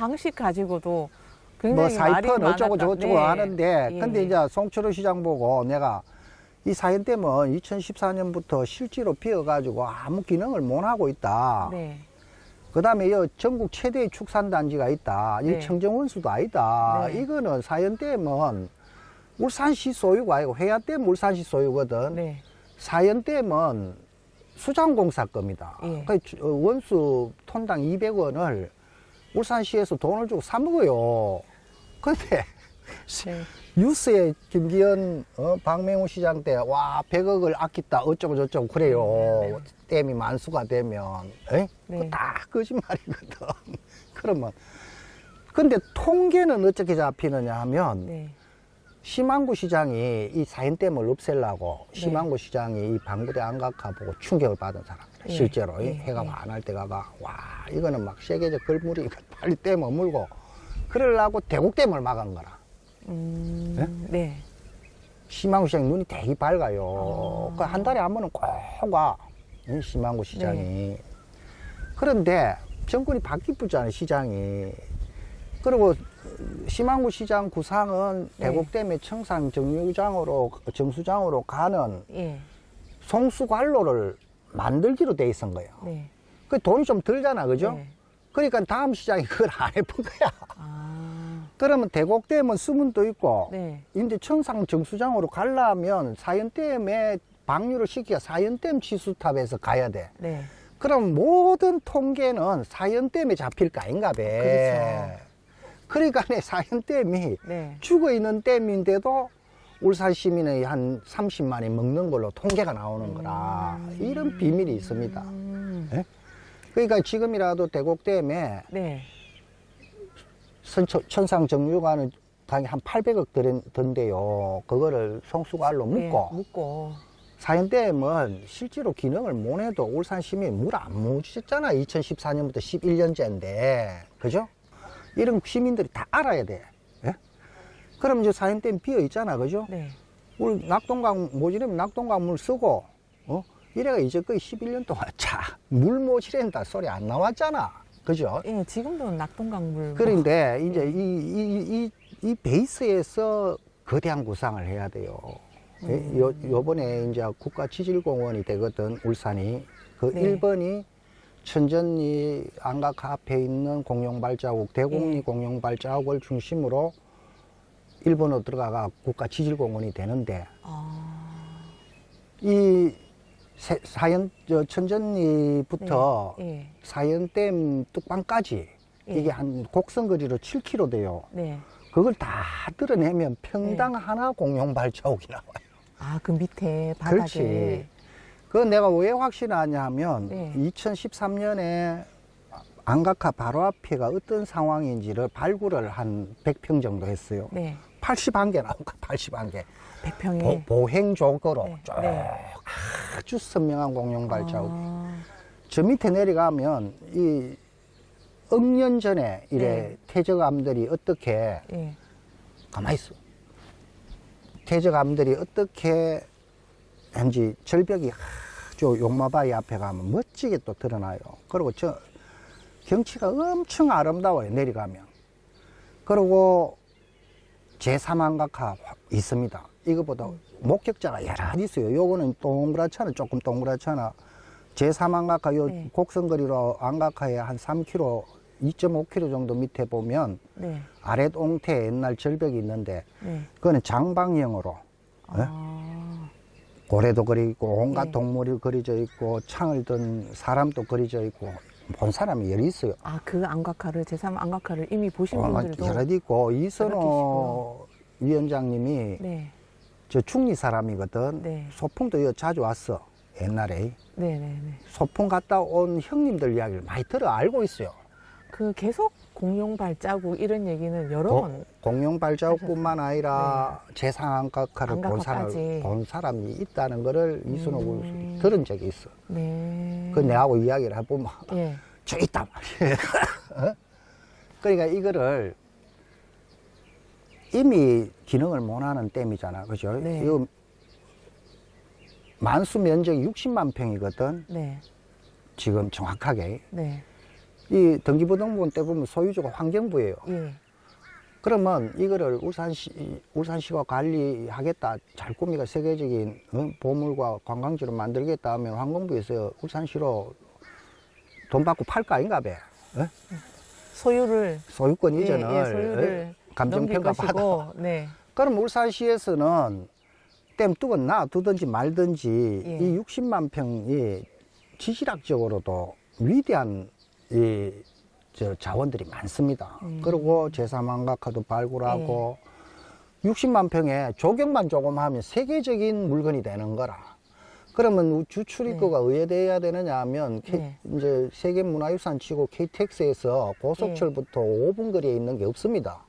방식 가지고도 뭐 굉장히 말이 사이펀 어쩌고 많았다. 저쩌고 네. 하는데 예, 근데 예. 이제 송철호 시장 보고 내가 이 사연댐은 2014년부터 실제로 비어가지고 아무 기능을 못 하고 있다. 네. 그 다음에 이 전국 최대의 축산 단지가 있다. 이 네. 청정원수도 아니다. 네. 이거는 사연 댐은 울산시 소유가 아니고 해야댐 울산시 소유거든. 네. 사연 댐은 수장공사 겁니다. 예. 그 원수 톤당 200원을 울산시에서 돈을 주고 사 먹어요. 근데 네. 뉴스에 김기현 어, 박맹호 시장 때 와 100억을 아꼈다 어쩌고 저쩌고 그래요. 댐이 만수가 되면 에? 네. 다 거짓말이거든. 그러면 근데 통계는 어떻게 잡히느냐 하면 네. 심한구 시장이 이 사인댐을 없애려고 심한구 시장이 이 방구대 안각화 보고 충격을 받은 사람. 예, 실제로 이 예, 해가 예. 환할 때가 와 이거는 막 세계적 걸물이 빨리 댐 어물고 그러려고 대곡댐을 막은 거라. 음, 네. 심한구 시장이 눈이 되게 밝아요. 어. 그한 달에 한 번은 꼭 와 심한구 시장이. 네. 그런데 정권이 바뀌었잖아요 시장이. 그리고 심한구 시장 구상은 네. 대곡댐의 청산 정류장으로 정수장으로 가는 예. 송수관로를 만들기로 돼 있은 거예요. 네. 그 돈이 좀 들잖아, 그죠? 네. 그러니까 다음 시장이 그걸 안 해본 거야. 아. 그러면 대곡댐은 수문도 있고, 네. 이제 청산 정수장으로 가려면 사연댐에 방류를 시키가 사연댐 지수탑에서 가야 돼. 네. 그럼 모든 통계는 사연댐에 잡힐 거 아닌가 봐. 그렇죠. 그러니까 내 사연댐이 네. 죽어 있는 댐인데도 울산 시민의 한 30만이 먹는 걸로 통계가 나오는 거라. 이런 비밀이 있습니다. 음. 예? 그러니까 지금이라도 대곡댐에 네. 선처, 천상 정류관은 강이 한 800억 든, 든데요. 그거를 송수관로 네. 묶고 묶고. 사연댐은 실제로 기능을 못 해도 울산 시민 물안 묻혔잖아. 2014년부터 11년째인데. 그죠? 이런 시민들이 다 알아야 돼. 예? 그럼 이제 사연댐 비어 있잖아. 그죠? 네. 우리 낙동강 모지르면 낙동강 물 쓰고, 어? 이래가 이제 거의 11년 동안 자, 물 모지른다 소리 안 나왔잖아. 그죠? 예, 지금도 낙동강물. 뭐- 그런데 이제 이, 이, 이, 이 베이스에서 거대한 구상을 해야 돼요. 예, 요, 요번에 이제 국가 지질공원이 되거든, 울산이. 그 네. 일 1번이 천전리 안각 앞에 있는 공룡 발자국, 대곡리 예. 공룡 발자국을 중심으로 일본으로 들어가가 국가 지질공원이 되는데, 아. 이 세- 사연, 저 천전리부터 네. 예. 사연댐 뚝방까지 예. 이게 한 곡선거리로 7km 돼요. 네. 그걸 다 뜯어내면 평당 네. 하나 공룡 발자국이 나와요. 아, 그 밑에 바닥에. 그렇지. 그 내가 왜 확신하냐 하면 네. 2013년에 안각화 바로 앞에가 어떤 상황인지를 발굴을 한 100평 정도 했어요. 네. 81개 나온가 81개. 100평에. 보, 행적으로 네. 쭉 네. 아주 선명한 공룡 발자국. 아, 저 밑에 내려가면 이 억년 전에 이래 네. 태적암들이 어떻게 예. 가만히 있어. 태적암들이 어떻게 한지 절벽이 아주 용마바위 앞에 가면 멋지게 또 드러나요. 그리고 저 경치가 엄청 아름다워요. 내려가면. 그리고 제3안각화 있습니다. 이거보다 목격자가 여러 있어요. 요거는 동그랗잖아. 조금 동그랗잖아. 제3안각화 요 네. 곡선거리로 안각화에 한 3km, 2.5km 정도 밑에 보면 네. 아랫 옹태 옛날 절벽이 있는데 네. 그거는 장방형으로 예? 아. 고래도 그리고 온갖 네. 동물이 그려져 있고 창을 든 사람도 그려져 있고 본 사람이 여러 있어요. 아, 그 안각화를, 제3 안각화를 이미 보신 어, 분들도. 여러 있고 이선호. 위원장님이 네. 저 충리 사람이거든. 네. 소풍도 여 자주 왔어. 옛날에 네, 네, 네. 소풍 갔다 온 형님들 이야기를 많이 들어 알고 있어요. 그 계속 공룡 발자국 이런 얘기는 여러 고- 번. 공룡 발자국뿐만 아니라 제상안각화를 본, 사람, 네. 본 사람이 있다는 거를 이순호 음. 들은 적이 있어. 네. 그 내하고 이야기를 해보면 예. 저 있단 말이에요. 어? 그러니까 이거를 이미 기능을 못하는 댐이잖아. 그죠? 네. 이거 만수 면적이 60만 평이거든. 네. 지금 정확하게. 네. 이 등기부등본 때 보면 소유주가 환경부예요. 예. 그러면 이거를 울산시, 울산시가 관리하겠다. 잘 꾸미가 세계적인 어? 보물과 관광지로 만들겠다 하면 환경부에서 울산시로 돈 받고 팔거 아닌가 봐. 어? 소유를 소유권 예, 이전을 예, 소유를 어? 감정 평가 넘길 받아. 것이고, 네. 그럼 울산시에서는 댐 뚜고 놔두든지 말든지 예. 이 60만 평이 지질학적으로도 위대한 이 저 자원들이 많습니다. 음. 그리고 제3환각화도 발굴하고 60만 평에 조경만 조금 하면 세계적인 물건이 되는 거라. 그러면 주출입구가 의회돼야 되느냐 하면 K- 네. 이제 세계문화유산 치고 KTX에서 고속철부터 5분 거리에 있는 게 없습니다.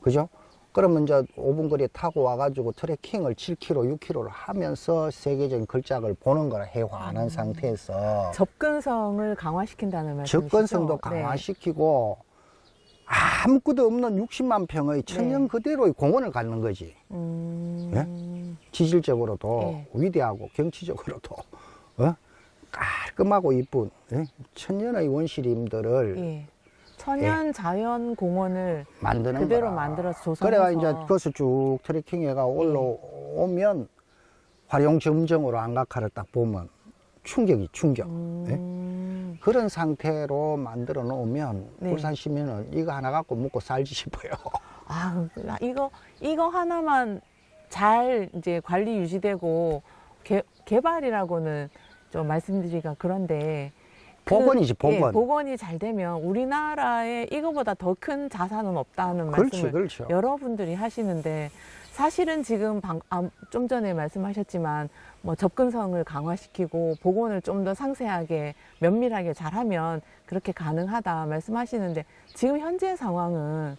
그죠? 그러면 이제 5분 거리에 타고 와가지고 트레킹을 7km, 6km를 하면서 세계적인 걸작을 보는 거라 해화하는 상태에서 접근성을 강화시킨다는 말씀이시죠? 접근성도 네. 강화시키고 아무것도 없는 60만 평의 천년 네. 그대로의 공원을 갖는 거지. 음, 지질적으로도 예. 위대하고 경치적으로도 어? 깔끔하고 이쁜 예? 천년의 원시림들을 예. 천연 자연 공원을 만드는 그대로 거라. 만들어서 조성해서 그래가 이제 그것을 쭉 트레킹해가 올라오면 활용 점정으로 안각화를 딱 보면 충격이 충격. 예? 음, 그런 상태로 만들어 놓으면 네. 울산 시민은 이거 하나 갖고 먹고 살지 싶어요. 아, 나 이거 이거 하나만 잘 이제 관리 유지되고 개, 개발이라고는 좀 말씀드리기가 그런데 그- 복원이지, 복원. 예, 복원이 잘 되면 우리나라에 이거보다 더 큰 자산은 없다는 그렇지, 말씀을 그렇죠. 여러분들이 하시는데 사실은 지금 방, 아, 좀 전에 말씀하셨지만 뭐 접근성을 강화시키고 복원을 좀 더 상세하게 면밀하게 잘하면 그렇게 가능하다 말씀하시는데 지금 현재 상황은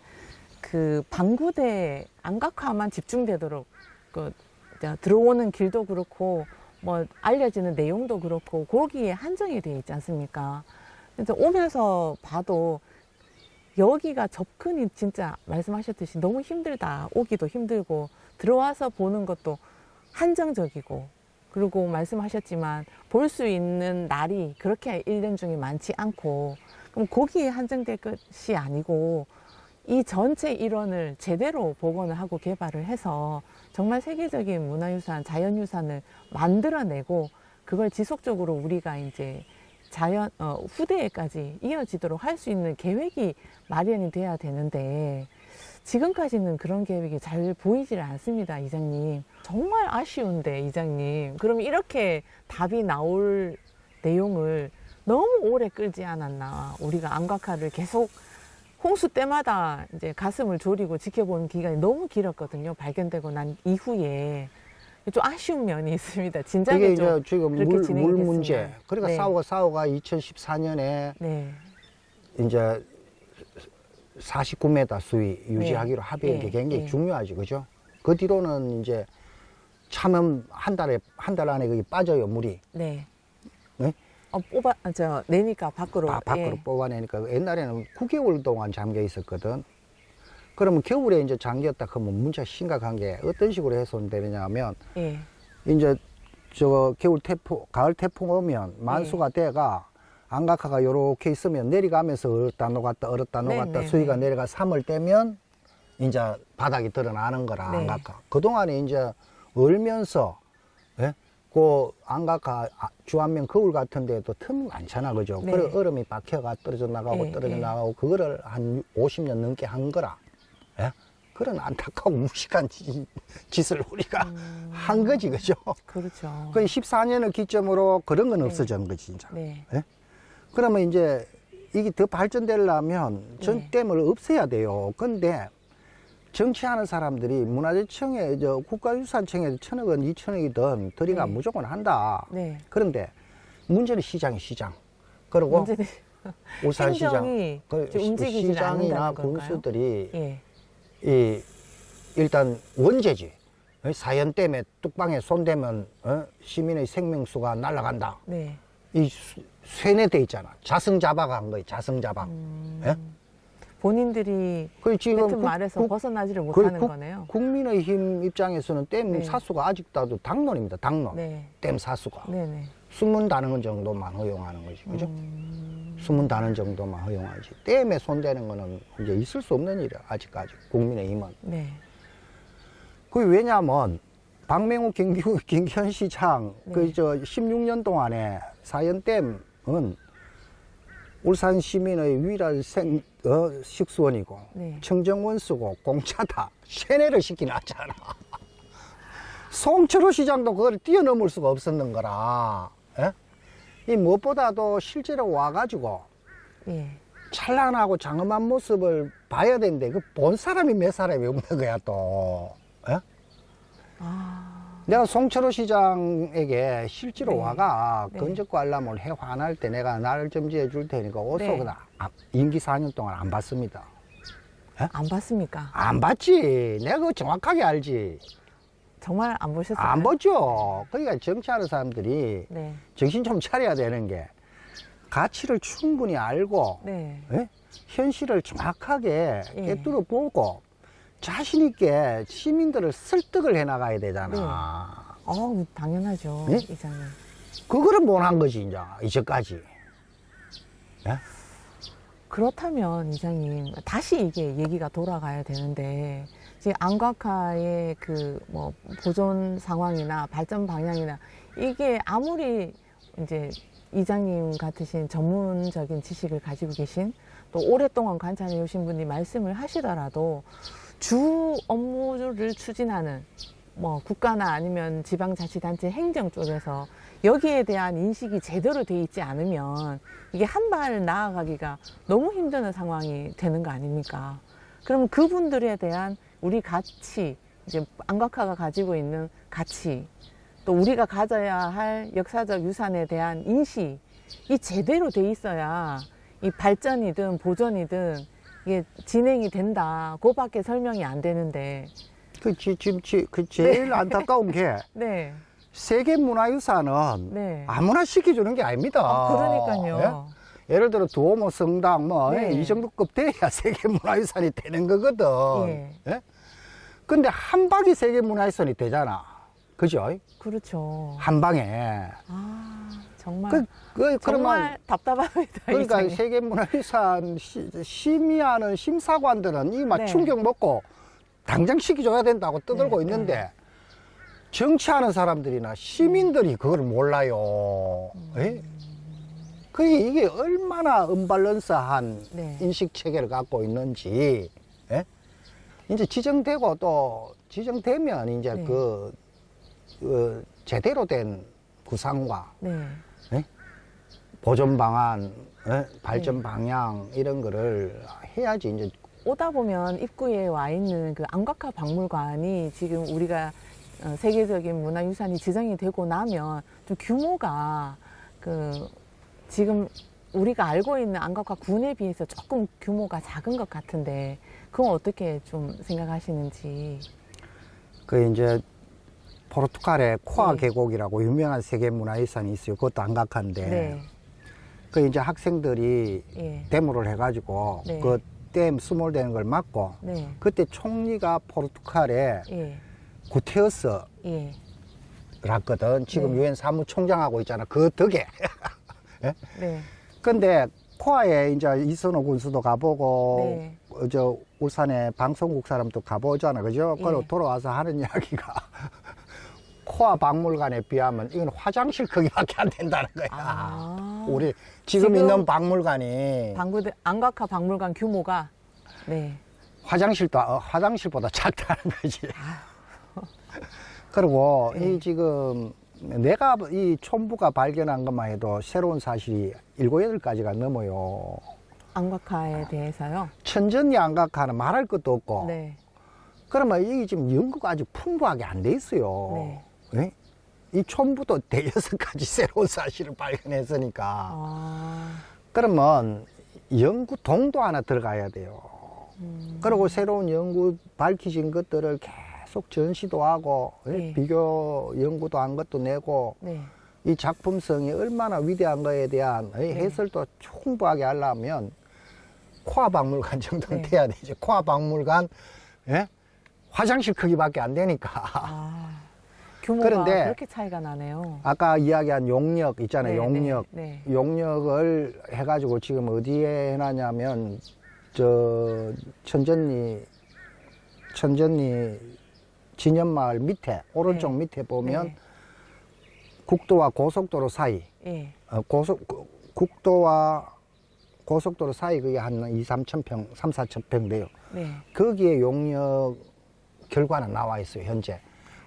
그 방구대 안각화만 집중되도록 그 들어오는 길도 그렇고 뭐 알려지는 내용도 그렇고 거기에 한정이 돼 있지 않습니까? 그래서 오면서 봐도 여기가 접근이 진짜 말씀하셨듯이 너무 힘들다. 오기도 힘들고 들어와서 보는 것도 한정적이고 그리고 말씀하셨지만 볼 수 있는 날이 그렇게 일년 중에 많지 않고 그럼 거기에 한정될 것이 아니고 이 전체 일원을 제대로 복원을 하고 개발을 해서 정말 세계적인 문화유산, 자연유산을 만들어내고 그걸 지속적으로 우리가 이제 자연 어, 후대에까지 이어지도록 할 수 있는 계획이 마련이 돼야 되는데 지금까지는 그런 계획이 잘 보이질 않습니다, 이장님. 정말 아쉬운데, 이장님. 그럼 이렇게 답이 나올 내용을 너무 오래 끌지 않았나. 우리가 안각화를 계속 홍수 때마다 이제 가슴을 졸이고 지켜보는 기간이 너무 길었거든요. 발견되고 난 이후에. 좀 아쉬운 면이 있습니다. 진작에 이게 좀 지금 물, 물. 문제. 그러니까 네. 싸우가 싸우가 2014년에 네. 이제 49m 수위 유지하기로 합의한 게 네, 굉장히 네. 중요하지, 그죠? 그 뒤로는 이제 참음 한 달에 한 달 안에 거기 빠져요 물이 네. 네? 어, 뽑아, 아, 저, 내니까 밖으로. 바- 밖으로 예. 뽑아내니까 옛날에는 9개월 동안 잠겨 있었거든. 그러면 겨울에 이제 잠겼다 그러면 문제가 심각한 게 어떤 식으로 해소되느냐 하면 예. 이제 저 겨울 태풍, 가을 태풍 오면 만수가 네. 돼가 안각화가 요렇게 있으면 내려가면서 얼었다 녹았다 얼었다 네, 녹았다 네, 수위가 네. 내려가 3월 되면 이제 바닥이 드러나는 거라 네. 안각화. 그동안에 이제 얼면서 예? 그 안각화 아, 주안면 거울 같은 데도 틈이 많잖아 그죠? 네. 그래 얼음이 박혀가 떨어져 나가고 예, 떨어져 예. 나가고 그거를 한 50년 넘게 한 거라. 예? 그런 안타까운 무식한 짓- 짓을 우리가 음. 한 거지 그죠? 그렇죠. 그 14년을 기점으로 그런 건 네. 없어진 거지, 진짜. 네. 그러면 이제 이게 더 발전되려면 전 네. 댐을 없애야 돼요. 근데 정치하는 사람들이 문화재청에, 저 국가유산청에 천억 원, 이천억이든 들이가 네. 무조건 한다. 네. 그런데 문제는 시장이 시장. 그리고 문제는 울산 시장. 행정이 그 시장이나? 군수들이 예. 이 일단 원죄지. 어, 사연 때문에 뚝방에 손대면 어? 시민의 생명수가 날아간다. 네. 이 수- 쇠뇌돼 있잖아. 자승자박한 거예요. 자승자박. 음. 예? 본인들이 그 지금 국- 말에서 국- 벗어나지를 그 못하는 국- 거네요. 국민의힘 입장에서는 댐 네. 사수가 아직도 당론입니다. 당론. 네. 댐 사수가. 네네. 수문 다는 건 정도만 허용하는 거지. 그죠? 음, 수문 다는 정도만 허용하지. 댐에 손대는 거는 이제 있을 수 없는 일이야. 아직까지. 국민의힘은. 네. 그게 왜냐면 박맹호 김규, 김현시장 네. 그저 16년 동안에 사연댐은 울산 시민의 유일한 생, 어, 식수원이고 네. 청정원수고 공차다 세뇌를 시키놨잖아. 송철호 시장도 그걸 뛰어넘을 수가 없었는 거라. 예? 이 무엇보다도 실제로 와가지고 예. 찬란하고 장엄한 모습을 봐야 되는데 그 본 사람이 몇 사람이 없는 거야 또. 예? 아, 내가 송철호 시장에게 실제로 네. 와가 네. 건적 관람을 해 화날 때 내가 나를 점지해 줄 테니까 어서 네. 그다 아, 임기 4년 동안 안 봤습니다. 안 봤습니까? 안 봤지. 내가 그거 정확하게 알지. 정말 안 보셨어요? 안 보죠. 그러니까 정치하는 사람들이 네. 정신 좀 차려야 되는 게 가치를 충분히 알고 네. 예? 현실을 정확하게 예. 꿰뚫어 보고 자신 있게 시민들을 설득을 해 나가야 되잖아. 어우, 당연하죠. 예? 이장님. 그거를 못 한 거지 이제 이제까지. 예? 그렇다면 이장님 다시 이게 얘기가 돌아가야 되는데 지금 안각화의 그 뭐 보존 상황이나 발전 방향이나 이게 아무리 이제 이장님 같으신 전문적인 지식을 가지고 계신 또 오랫동안 관찰해 오신 분이 말씀을 하시더라도 주 업무를 추진하는 뭐 국가나 아니면 지방자치단체 행정 쪽에서 여기에 대한 인식이 제대로 돼 있지 않으면 이게 한 발 나아가기가 너무 힘드는 상황이 되는 거 아닙니까? 그럼 그분들에 대한 우리 가치, 이제 안각화가 가지고 있는 가치, 또 우리가 가져야 할 역사적 유산에 대한 인식이 제대로 돼 있어야 이 발전이든 보존이든 이게 진행이 된다. 그밖에 설명이 안 되는데. 그 지- 지금 지- 그 제일 안타까운 게 네. 세계 문화유산은 네. 아무나 시켜주는 게 아닙니다. 아, 그러니까요. 예? 예를 들어 두오모 성당 뭐이 네. 정도급 돼야 세계 문화유산이 되는 거거든. 예. 예? 근데 한 방이 세계 문화유산이 되잖아. 그죠? 그렇죠. 한 방에. 아, 정말. 그, 그, 그러면 정말 답답합니다. 그러니까. 세계문화유산 시, 심의하는 심사관들은 이막 네. 충격 먹고 당장 시켜줘야 된다고 떠들고 네, 있는데 정치하는 사람들이나 시민들이 그걸 몰라요. 예? 그게 이게 얼마나 언밸런스한 네. 인식 체계를 갖고 있는지 예? 이제 지정되고 또 지정되면 이제 네. 그, 그 제대로 된 구상과 네. 보존 방안, 예? 발전 네. 방향 이런 거를 해야지 이제 오다 보면 입구에 와 있는 그 안각화 박물관이 지금 우리가 어, 세계적인 문화유산이 지정이 되고 나면 좀 규모가 그 지금 우리가 알고 있는 안각화 군에 비해서 조금 규모가 작은 것 같은데 그건 어떻게 좀 생각하시는지 그 이제 포르투갈의 코아 네. 계곡이라고 유명한 세계 문화유산이 있어요. 그것도 안각한데 네, 그 이제 학생들이 예, 데모를 해가지고 네. 그댐 수몰되는 걸 막고 네, 그때 총리가 포르투갈의 예, 구테어스랐거든. 예, 지금 네. 유엔 사무총장하고 있잖아. 그 덕에. 네, 근데 코아에 이제 이선호 군수도 가보고 네. 어, 저 울산에 방송국 사람도 가보잖아, 그죠? 예. 그리고 돌아와서 하는 이야기가 코아 박물관에 비하면 이건 화장실 크기밖에 안 된다는 거야. 아, 우리 지금, 지금 있는 박물관이 방구대 안각화 박물관 규모가 네, 화장실도 어, 화장실보다 작다는 거지. 그리고 네. 이 지금 내가 이 촌부가 발견한 것만 해도 새로운 사실이 일곱 여덟 가지가 넘어요. 안각화에 대해서요. 천전양각하는 말할 것도 없고. 네, 그러면 이게 지금 연구가 아주 풍부하게 안 돼 있어요. 네. 예? 이 촌부도 대여섯 가지 새로운 사실을 발견했으니까. 아, 그러면 연구 동도 하나 들어가야 돼요. 음, 그리고 새로운 연구 밝히신 것들을 계속 전시도 하고 예? 네. 비교 연구도 한 것도 내고 네, 이 작품성이 얼마나 위대한 거에 대한 예, 네. 해설도 충분하게 하려면 코아 박물관 정도는 네. 돼야 되죠. 코아 박물관 예? 화장실 크기밖에 안 되니까. 아, 규모가 그런데 그렇게 차이가 나네요. 아까 이야기한 용역 있잖아요. 네, 용역. 네, 용역을 해가지고 지금 어디에 해놨냐면 저 천전리 천전리 진연마을 밑에 오른쪽 네. 밑에 보면 네. 국도와 고속도로 사이 예. 어, 고속 구- 국도와 고속도로 사이 그게 한 2, 3천 평, 3, 4천 평 돼요. 네. 거기에 용역 결과는 나와 있어요, 현재.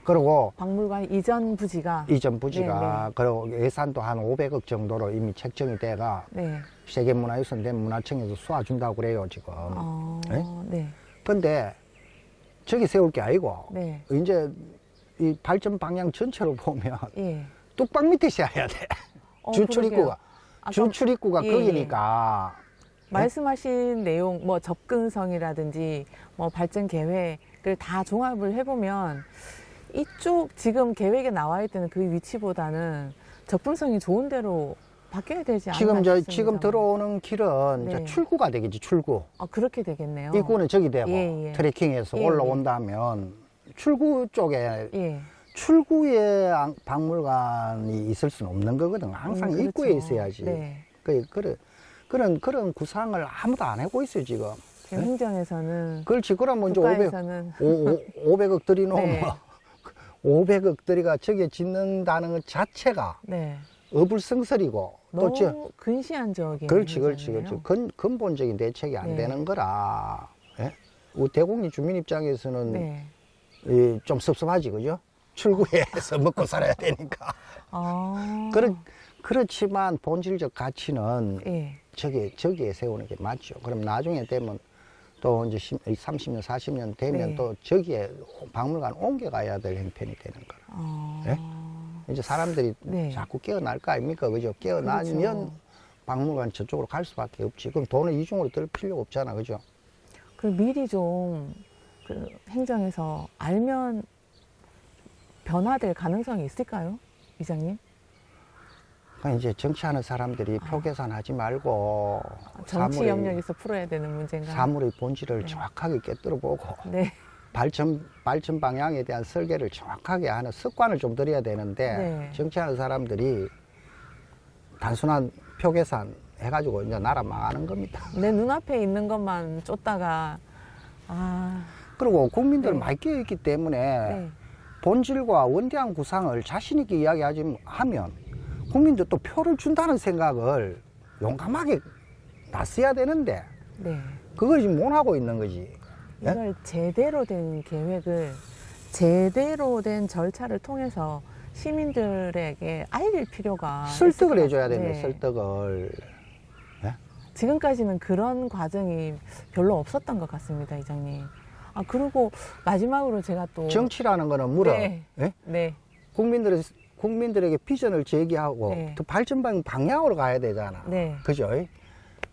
그리고 박물관 이전 부지가 이전 부지가 네, 그리고 예산도 한 500억 정도로 이미 책정이 돼가 네. 세계문화유산 된 문화청에서 쏘아준다고 그래요, 지금. 어, 네? 네. 근데 저기 세울 게 아니고 네. 이제 이 발전 방향 전체로 보면 예. 뚝방 밑에 세워야 돼. 어, 주출입구가. 아까 주출입구가 예, 거기니까. 말씀하신 내용, 뭐 접근성이라든지 뭐 발전 계획을 다 종합을 해보면 이쪽 지금 계획에 나와 있는 그 위치보다는 접근성이 좋은 대로 바뀌어야 되지 않나 지금 저 싶습니다. 지금 들어오는 길은 네. 이제 출구가 되겠지 출구. 아, 그렇게 되겠네요. 입구는 저기 되고 예, 예. 트레킹해서 예, 올라온다면 출구 쪽에 예. 출구에 안- 박물관이 있을 수는 없는 거거든. 항상 음, 그렇죠. 입구에 있어야지. 네. 그 그래 그런 그런 구상을 아무도 안 하고 있어요 지금. 지금 행정에서는 그렇지 그러면 이제 500 국가에서는 오, 500억 들이놓으면 네. 500억 들이가 저게 짓는다는 것 자체가 네. 어불성설이고 또 저, 근시안적인 그렇지 그렇지 행정이에요. 그렇지 근, 근본적인 대책이 안 네. 되는 거라 예? 우리 대곡리 주민 입장에서는 네. 이, 좀 섭섭하지 그죠? 출구에서 먹고 살아야 되니까 아. 그렇, 그렇지만 본질적 가치는 예. 저기, 저기에 세우는 게 맞죠. 그럼 나중에 되면 또 이제 30년, 40년 되면 네. 또 저기에 박물관 옮겨가야 될 형편이 되는 거라. 어. 예? 이제 사람들이 네. 자꾸 깨어날 거 아닙니까? 그죠? 깨어나면 그렇죠. 박물관 저쪽으로 갈 수밖에 없지. 그럼 돈을 이중으로 들 필요가 없잖아. 그죠? 그 미리 좀 그 행정에서 알면 변화될 가능성이 있을까요, 이장님? 그러니까 이제 정치하는 사람들이 표 계산하지 말고 아. 정치 사물의- 영역에서 풀어야 되는 문제인가요? 사물의 본질을 네. 정확하게 꿰뚫어 보고 네. 발전 발전 방향에 대한 설계를 정확하게 하는 습관을 좀 들여야 되는데 네. 정치하는 사람들이 단순한 표 계산 해가지고 이제 나라 망하는 겁니다. 내 눈앞에 있는 것만 쫓다가 아, 그리고 국민들 네. 많이 끼어 있기 때문에 네. 본질과 원대한 구상을 자신 있게 이야기하지 하면 국민들 또 표를 준다는 생각을 용감하게 나서야 되는데 네. 그걸 지금 못 하고 있는 거지. 예? 이걸 제대로 된 계획을 제대로 된 절차를 통해서 시민들에게 알릴 필요가 설득을 것 해줘야. 되는데 네. 설득을 지금까지는 그런 과정이 별로 없었던 것 같습니다, 이장님. 아 그리고 마지막으로 제가 또 정치라는 거는 물어 네. 예? 네, 국민들 국민들에게 비전을 제기하고 네. 또 발전 방 방향으로 가야 되잖아. 네, 그죠?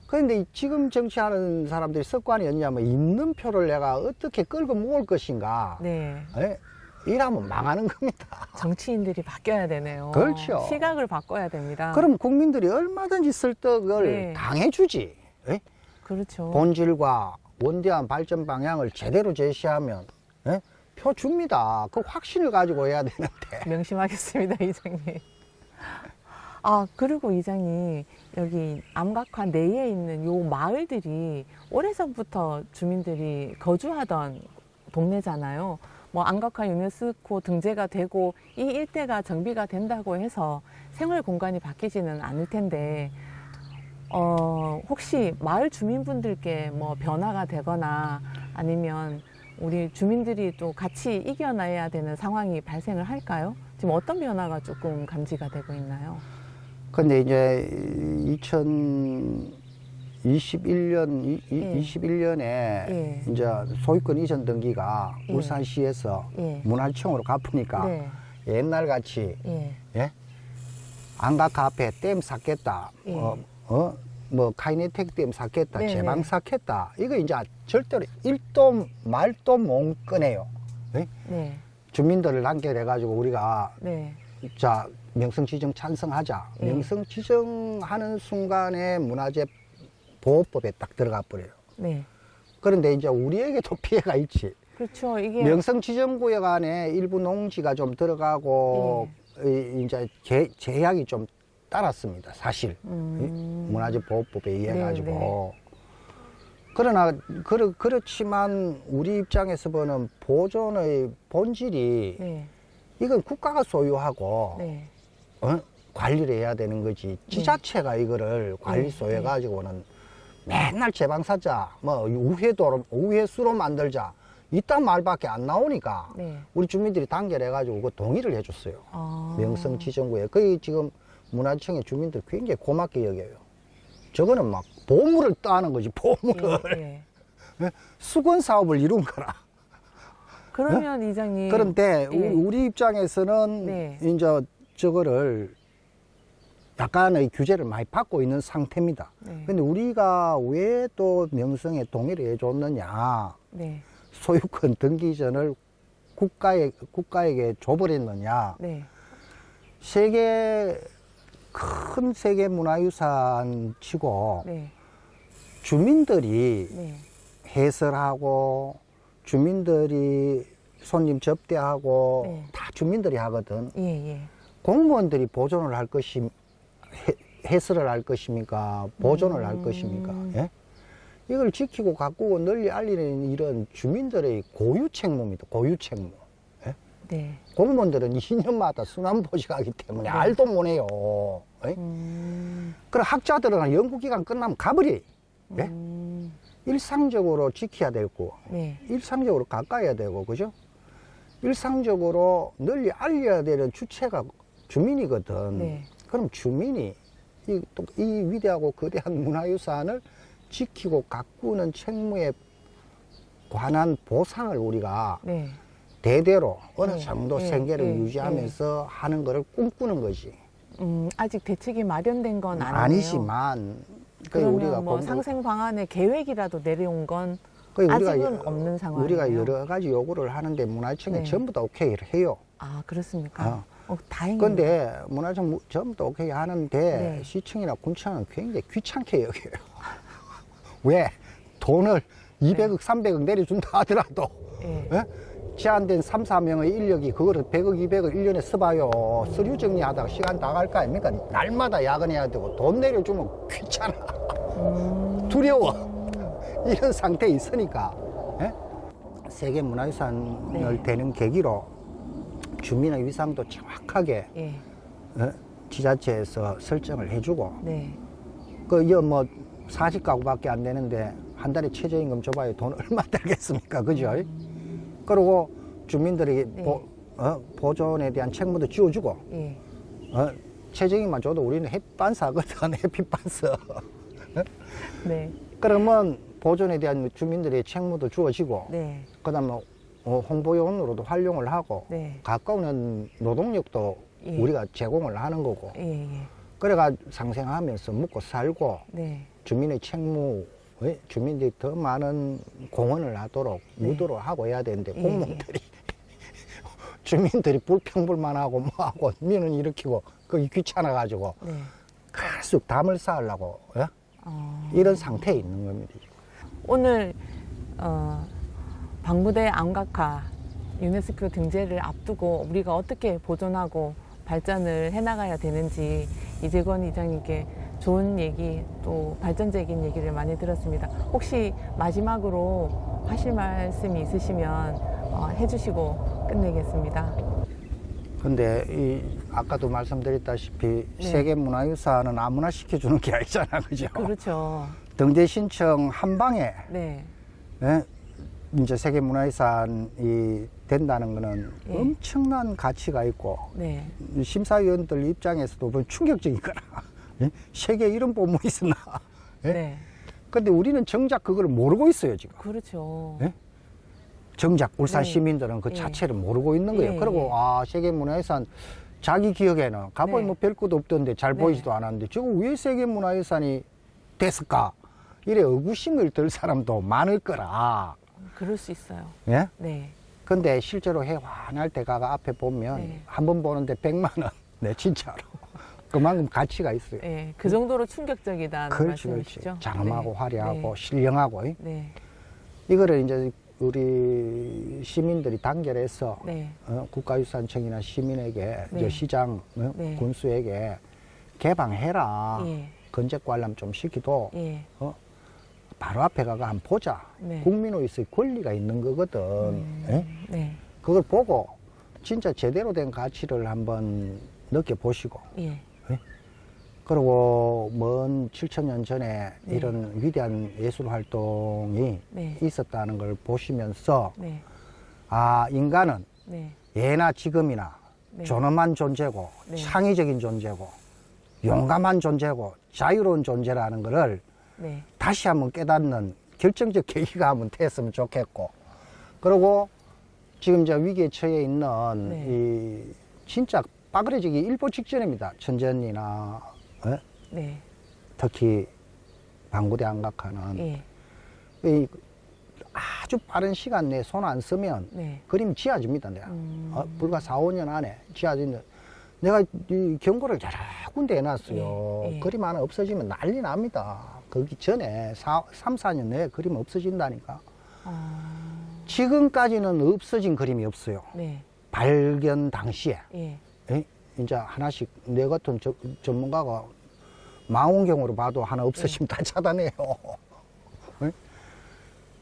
그런데 지금 정치하는 사람들이 습관이 뭐냐면 있는 표를 내가 어떻게 끌고 모을 것인가. 네. 예? 이러면 망하는 겁니다. 정치인들이 바뀌어야 되네요. 그렇죠. 시각을 바꿔야 됩니다. 그럼 국민들이 얼마든지 설득을 아. 네. 당해주지. 예? 그렇죠. 본질과 원대한 발전 방향을 제대로 제시하면 예? 표 줍니다. 그 확신을 가지고 해야 되는데. 명심하겠습니다, 이장님. 아, 그리고 이장님, 여기 암각화 내에 있는 요 마을들이 오래전부터 주민들이 거주하던 동네잖아요. 뭐 암각화 유네스코 등재가 되고 이 일대가 정비가 된다고 해서 생활 공간이 바뀌지는 않을 텐데, 어, 혹시 마을 주민분들께 뭐 변화가 되거나 아니면 우리 주민들이 또 같이 이겨내야 되는 상황이 발생을 할까요? 지금 어떤 변화가 조금 감지가 되고 있나요? 근데 이제 2021년, 예. 21년에 예. 이제 소유권 이전 등기가 예. 울산시에서 예. 문화청으로 갚으니까 네, 옛날 같이 예, 예? 안각 앞에 댐 쌓겠다. 예. 어, 어? 뭐 카이네텍 댐 쌓겠다. 네, 제방 네. 쌓겠다. 이거 이제 절대로 일도 말도 못 꺼내요. 예? 네, 주민들을 단결해 가지고 우리가 네, 자 명성 지정 찬성하자. 예. 명성 지정하는 순간에 문화재 보호법에 딱 들어가 버려요. 네, 그런데 이제 우리에게도 피해가 있지. 그렇죠. 이게 명성 지정 구역 안에 일부 농지가 좀 들어가고 이- 이제 제, 제약이 좀 따랐습니다. 사실 음. 이 문화재 보호법에 의해 네, 가지고 그러나 그렇, 그렇지만 우리 입장에서 보는 보존의 본질이 네. 이건 국가가 소유하고 네. 어? 관리를 해야 되는 거지. 지자체가 이거를 관리 네, 소해 가지고는 맨날 제방사자, 뭐 우회도로 우회수로 만들자 이딴 말밖에 안 나오니까 네. 우리 주민들이 단결해 가지고 그 동의를 해줬어요. 아. 명성 지정구에 거기 지금 문화청의 주민들 굉장히 고맙게 여겨요. 저거는 막 보물을 따는 거지 보물을 예, 예. 수건 사업을 이룬 거라. 그러면 이장님. 그런데 예. 우리, 입장에서는 네. 이제 저거를 약간의 규제를 많이 받고 있는 상태입니다. 네. 근데 우리가 왜 또 명성에 동의를 해줬느냐? 네. 소유권 등기 이전을 국가에, 국가에게 줘버렸느냐? 네. 세계, 큰 세계 문화유산 치고 네. 주민들이 네. 해설하고 주민들이 손님 접대하고 네. 다 주민들이 하거든. 예, 예. 공무원들이 보존을 할 것이 해, 해설을 할 것입니까? 보존을 할 음. 것입니까? 예? 이걸 지키고 가꾸고 널리 알리는 일은 주민들의 고유 책무입니다. 고유 책무. 예? 네. 공무원들은 2년마다 순환 보직하기 때문에 네. 알도 못해요. 예? 음. 그럼 학자들은 연구기간 끝나면 가버리. 예? 음. 일상적으로 지켜야 되고 네. 일상적으로 가까이야 되고 그죠? 일상적으로 널리 알려야 되는 주체가 주민이거든. 네. 그럼 주민이 이, 또 이 위대하고 거대한 문화유산을 지키고 가꾸는 책무에 관한 보상을 우리가 네. 대대로 어느 네. 정도 네. 생계를 네. 유지하면서 하는 거를 꿈꾸는 거지. 음, 아직 대책이 마련된 건 아니에요. 아니지만 그 그러면 우리가 뭐 공부- 상생 방안에 계획이라도 내려온 건그 아직은 없는 상황이에요. 우리가 여러 가지 요구를 하는데 문화청이 네. 전부 다 오케이를 해요. 아, 그렇습니까? 어. 어, 다행이네요. 근데 문화청 무- 전부 다 오케이 하는데 네. 시청이나 군청은 굉장히 귀찮게 여겨요. 왜? 돈을 200억, 300억 내려준다 하더라도 예. 예? 제한된 3, 4명의 인력이 그거를 100억, 200억 1년에 써봐요. 서류 정리하다가 시간 다 갈 거 아닙니까? 날마다 야근해야 되고 돈 내려주면 귀찮아. 음. 두려워. 이런 상태에 있으니까 예? 세계 문화유산을 네. 되는 계기로 주민의 위상도 정확하게 예. 어? 지자체에서 설정을 해주고 네. 그뭐 40가구밖에 안 되는데 한 달에 최저임금 줘봐야 돈 얼마 들겠습니까 그죠 그리고 주민들에게 네. 보, 어? 보존에 대한 책무도 지어주고 예. 어? 최저임금만 줘도 우리는 햇반사거든 햇빛반사 네. 그러면 보존에 대한 주민들의 책무도 주어지고 네. 그다음에 어, 홍보요원으로도 활용을 하고 네. 가까운 노동력도 예. 우리가 제공을 하는 거고 예, 예. 그래가 상생하면서 먹고 살고 네. 주민의 책무 에 주민들이 더 많은 공헌을 하도록 네. 유도를 하고 해야 되는데 예, 공무원들이 주민들이 불평불만하고 뭐하고 민원 일으키고 그게 귀찮아 가지고 네. 계속 담을 쌓으려고 예? 어. 이런 상태에 있는 겁니다. 오늘 어, 방무대 암각화 유네스코 등재를 앞두고 우리가 어떻게 보존하고 발전을 해나가야 되는지 이재권 이장님께 좋은 얘기 또 발전적인 얘기를 많이 들었습니다. 혹시 마지막으로 하실 말씀이 있으시면 어, 해주시고 끝내겠습니다. 근데 이 아까도 말씀드렸다시피 네. 세계 문화유산은 아무나 시켜주는 게 아니잖아, 그죠? 그렇죠. 등재 신청 한 방에 네. 예? 이제 세계 문화유산이 된다는 거는 예. 엄청난 가치가 있고 네. 심사위원들 입장에서도 보면 충격적이거나 예? 세계 이런 보물이 있었나? 예? 네. 근데 우리는 정작 그걸 모르고 있어요 지금. 그렇죠. 예? 정작 울산 네. 시민들은 그 예. 자체를 모르고 있는 거예요. 예, 그리고 예. 아 세계 문화유산 자기 기억에는 가보니 네. 뭐 별 것도 없던데 잘 네. 보이지도 않았는데 저거 왜 세계 문화유산이 됐을까? 이래 의구심을 들 사람도 많을 거라. 그럴 수 있어요. 예? 네. 근데 실제로 해 환할 때가 앞에 보면 네. 한번 보는데 백만 원. 네, 진짜로. 그만큼 가치가 있어요. 네. 그 정도로 충격적이다는 그렇지, 그렇지. 장엄하고 네. 화려하고 네. 신령하고. 네. 이거를 이제 우리 시민들이 단결해서 네. 어, 국가유산청이나 시민에게 네. 저 시장 어, 네. 군수에게 개방해라 예. 건재 관람 좀 시키도 예. 바로 앞에 가가 한번 보자 네. 국민으로서의 권리가 있는 거거든 음, 예? 네. 그걸 보고 진짜 제대로 된 가치를 한번 느껴보시고 예. 그리고 먼 7천 년 전에 네. 이런 위대한 예술 활동이 네. 있었다는 걸 보시면서 네. 아 인간은 네. 예나 지금이나 네. 존엄한 존재고 네. 창의적인 존재고 용감한 존재고 자유로운 존재라는 것을 네. 다시 한번 깨닫는 결정적 계기가 한번 됐으면 좋겠고 그리고 지금 저 위기에 처해 있는 네. 이 진짜 빠그러지기 일보 직전입니다 천전이나 어? 네. 특히 방구대 안각하는 예. 이 아주 빠른 시간 내에 손 안 쓰면 네. 그림 지어집니다 내가 음. 어, 불과 4, 5년 안에 지어진 내가 이 경고를 여러 군데 해놨어요 예, 예. 그림 하나 없어지면 난리 납니다 거기 전에 4, 3, 4년 내에 그림 없어진다니까 아, 지금까지는 없어진 그림이 없어요 네. 발견 당시에 예. 에? 이제 하나씩 내 같은 저- 전문가가 망원경으로 봐도 하나 없어지면 다 차단해요 에?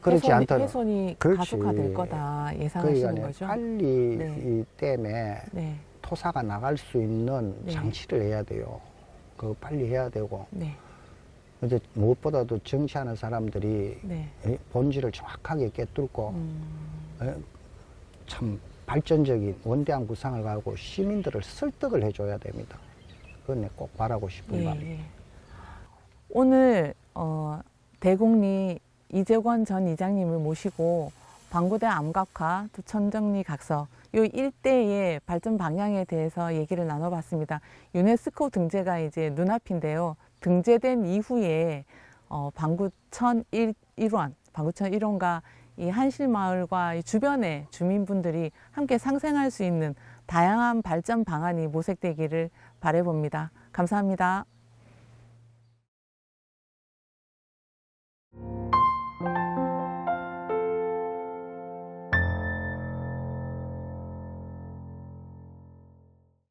그렇지 훼손이- 않다는 훼손이 그렇지. 가속화될 거다 그러니까 예상하시는 네, 거죠? 빨리 네. 이 때문에 네. 토사가 나갈 수 있는 네. 장치를 해야 돼요. 그거 빨리 해야 되고 네. 이제 무엇보다도 정치하는 사람들이 네. 이 본질을 정확하게 꿰뚫고 음, 에, 참 발전적인 원대한 구상을 가지고 시민들을 설득을 해줘야 됩니다. 그건 내꼭 바라고 싶은 예, 바입니다. 예. 오늘 어, 대곡리 이재권 전 이장님을 모시고 방구대 암각화, 또 천정리 각서 요 일대의 발전 방향에 대해서 얘기를 나눠봤습니다. 유네스코 등재가 이제 눈앞인데요. 등재된 이후에 어, 방구천 일, 일원, 방구천 일원과 이 한실 마을과 이 주변의 주민분들이 함께 상생할 수 있는 다양한 발전 방안이 모색되기를 바래봅니다. 감사합니다.